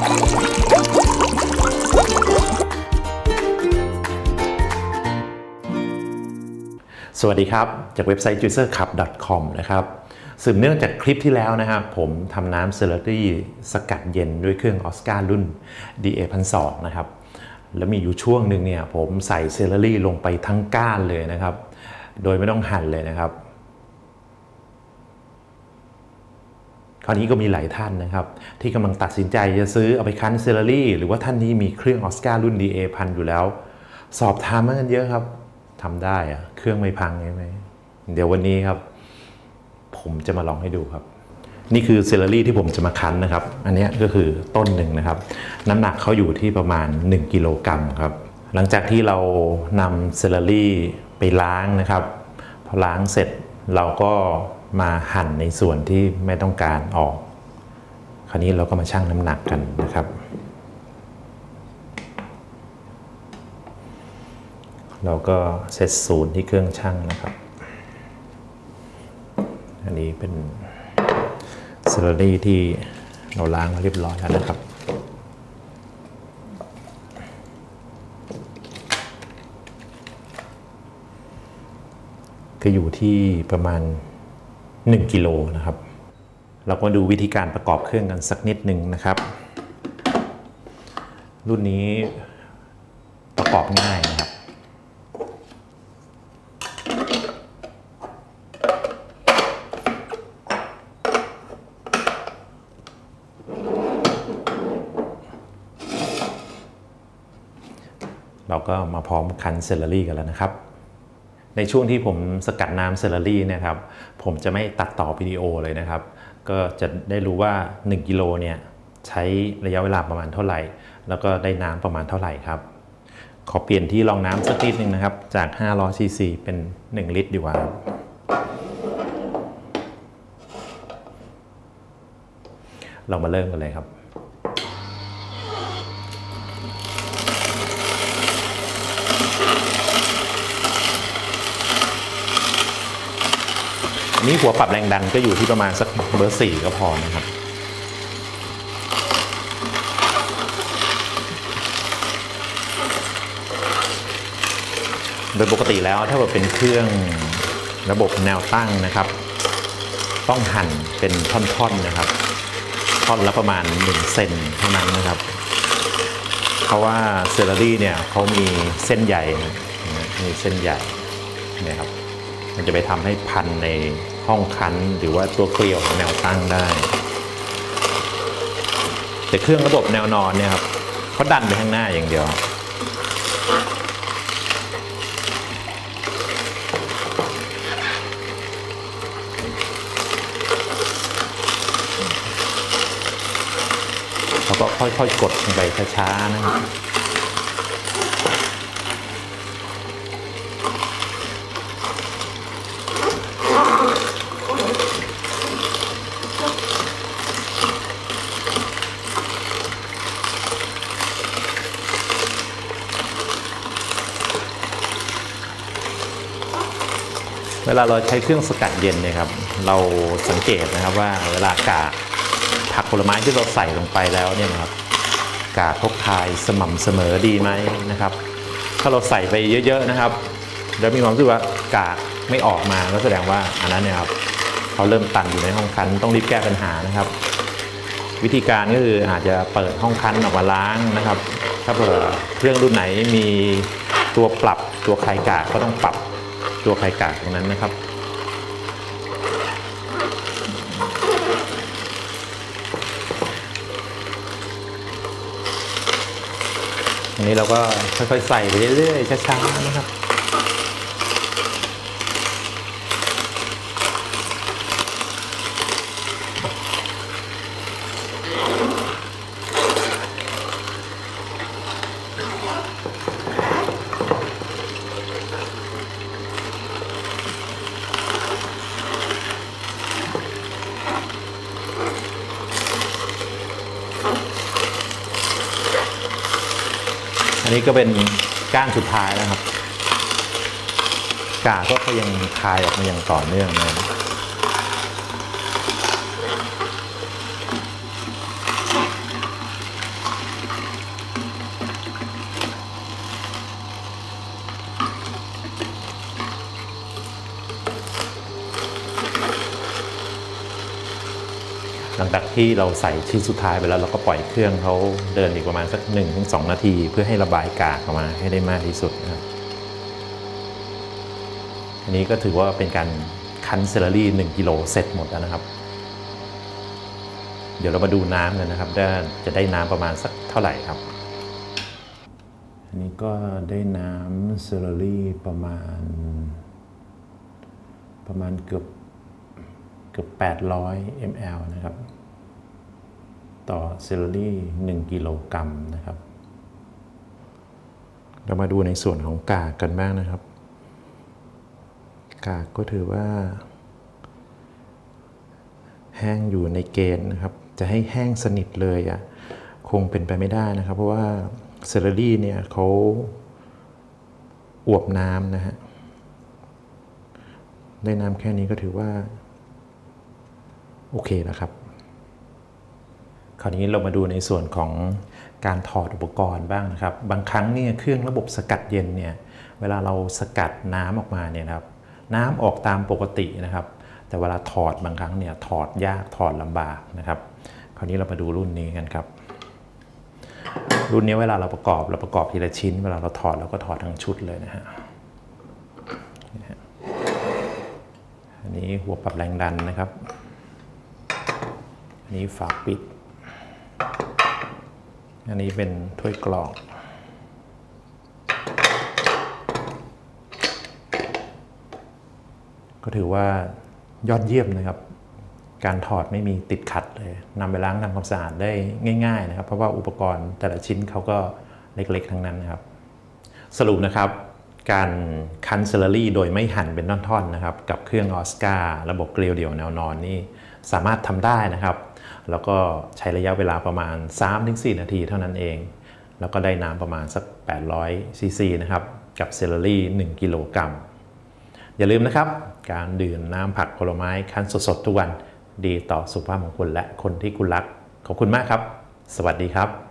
สวัสดีครับ จากเว็บไซต์ juicercup.com นะครับสืบเนื่องจากคลิปที่แล้วนะครับผมทำน้ำเซเลอรี่สกัดเย็นด้วยเครื่องออสการ์รุ่น DA 1 2 0นะครับ แล้วมีอยู่ช่วงหนึ่งเนี่ยผมใส่เซเลอรี่ลงไปทั้งก้านเลยนะครับ โดยไม่ต้องหั่นเลยนะครับ คราวนี้ก็มีหลายท่านนะครับ ที่กำลังตัดสินใจจะซื้อเอาไปคั้นเซเลอรี่หรือว่าท่านนี้มีเครื่องออสการ์รุ่น DA พันอยู่แล้ว สอบถามมากันเยอะครับทำได้อะเครื่องไม่พังใช่ไหมเดี๋ยววันนี้ครับ ผมจะมาลองให้ดูครับ นี่คือเซเลอรี่ที่ผมจะมาคั้นนะครับ อันนี้ก็คือต้นหนึ่งนะครับ น้ำหนักเขาอยู่ที่ประมาณ 1กิโลกรัมครับหลังจากที่เรานำเซเลอรี่ไปล้างนะครับพอล้างเสร็จเราก็ มาหั่นในส่วนที่ไม่ต้องการออก คราวนี้เราก็มาชั่งน้ำหนักกันนะครับ เราก็เซตศูนย์ที่เครื่องชั่งนะครับ อันนี้เป็นเซลลี่ที่เราล้างมาเรียบร้อยแล้วนะครับก็อยู่ที่ประมาณ 1กิโลนะครับ เราก็ดูวิธีการประกอบเครื่องกันสักนิดหนึ่งนะครับ รุ่นนี้ประกอบง่ายนะครับ เราก็มาพร้อมคันเซลลรี่กันแล้วนะครับ ในช่วงที่ผมสกัดน้ำเซลลรี่นะครับ ผมจะไม่ตัดต่อวิดีโอเลยนะครับ ก็จะได้รู้ว่า 1 กิโลเนี่ยใช้ระยะเวลาประมาณเท่าไหร่ แล้วก็ได้น้ำประมาณเท่าไหร่ครับ ขอเปลี่ยนที่รองน้ำสักนิดนึงนะครับ จาก 500ซีซีเป็น 1 ลิตรดีกว่าครับเรามาเริ่มกันเลยครับ อันนี้หัวปรับแรงดันก็อยู่ที่ประมาณสักเบอร์สี่ก็พอนะครับโดยปกติแล้วถ้าแบบเป็นเครื่องระบบแนวตั้งนะครับ ต้องหั่นเป็นท่อนๆนะครับ ท่อนละประมาณ1เซนเท่านั้นนะครับ เพราะว่าเซลลารี่เนี่ยเขามีเส้นใหญ่นะมีเส้นใหญ่นี่ครับ มันจะไปทำให้พันในห้องคั้นหรือว่าตัวเกลียวของแนวตั้งได้ แต่เครื่องระบบแนวนอนเนี่ยครับเขาดันไปข้างหน้าอย่างเดียวเขาก็ค่อยๆกดลงไปช้าๆนะครับ เวลาเราใช้เครื่องสกัดเย็นเนี่ยครับ เราสังเกตนะครับว่าเวลากากผักผลไม้ที่เราใส่ลงไปแล้วเนี่ยนะครับกากพกคายสม่ำเสมอดีไหมนะครับ ถ้าเราใส่ไปเยอะๆนะครับ แล้วมีความรู้สึกว่ากากไม่ออกมาก็แสดงว่าอันนั้นเนี่ยครับเขาเริ่มตันอยู่ในห้องคั้นต้องรีบแก้ปัญหานะครับ วิธีการก็คืออาจจะเปิดห้องคั้นออกมาล้างนะครับ ถ้าเผื่อเครื่องรุ่นไหนมีตัวปรับตัวคลายกากก็ต้องปรับ ตัวไข่กากตรงนั้นนะครับ อันนี้เราก็ค่อยๆใส่ไปเรื่อยๆช้าๆนะครับ นนี้ก็เป็นก้านสุดท้ายแล้วครับ กาก็ยังคายออกมาอย่างต่อเนื่องนะครับ หลังจากที่เราใส่ชิ้นสุดท้ายไปแล้วเราก็ปล่อยเครื่องเขาเดินอีกประมาณสัก1-2 นาที เพื่อให้ระบายกากออกมาให้ได้มากที่สุดนะครับอันนี้ก็ถือว่าเป็นการคั้นเซลลารี่1กิโลเสร็จหมดแล้วนะครับ เดี๋ยวเรามาดูน้ำกันนะครับว่าจะได้น้ำประมาณสักเท่าไหร่ครับ อันนี้ก็ได้น้ำเซลลารี่ประมาณ ประมาณเกือบเกือบ800 ml นะครับ ต่อเซลลารี่1กิโลกรัมนะครับ เรามาดูในส่วนของกากกันบ้างนะครับ กากก็ถือว่า แห้งอยู่ในเกณฑ์นะครับ จะให้แห้งสนิทเลยอะ่ะคงเป็นไปไม่ได้นะครับ เพราะว่าเซลลารี่เนี่ยเขาอวบน้ำนะฮะได้น้ำแค่นี้ก็ถือว่า โอเคแล้วครับ คราวนี้เรามาดูในส่วนของการถอดอุปกรณ์บ้างนะครับ บางครั้งเนี่ยเครื่องระบบสกัดเย็นเนี่ยเวลาเราสกัดน้ำออกมาเนี่ยนะครับน้ำออกตามปกตินะครับ แต่เวลาถอดบางครั้งเนี่ยถอดยากถอดลำบากนะครับ คราวนี้เรามาดูรุ่นนี้กันครับ รุ่นนี้เวลาเราประกอบเราประกอบทีละชิ้น เวลาเราถอดเราก็ถอดทั้งชุดเลยนะฮะนี่ฮะอันนี้หัวปรับแรงดันนะครับ อันนี้ฝาปิด อันนี้เป็นถ้วยกรองก็ถือว่ายอดเยี่ยมนะครับ การถอดไม่มีติดขัดเลยนำไปล้างทำความสะอาดได้ง่ายๆนะครับ เพราะว่าอุปกรณ์แต่ละชิ้นเขาก็เล็กๆ ทั้งนั้นนะครับ สรุปนะครับ การคันเซลลารี่โดยไม่หั่นเป็นท่อนๆนะครับ กับเครื่องออสการ์ระบบเกลียวเดี่ยวแนวนอนนี่สามารถทำได้นะครับ แล้วก็ใช้ระยะเวลาประมาณ 3-4 นาทีเท่านั้นเอง แล้วก็ได้น้ำประมาณสัก 800 ซีซีนะครับ กับเซลลี่ 1 กิโลกรัม อย่าลืมนะครับ การดื่มน้ำผักผลไม้คั้นสดๆ ทุกวันดีต่อสุขภาพของคุณและคนที่คุณรัก ขอบคุณมากครับ สวัสดีครับ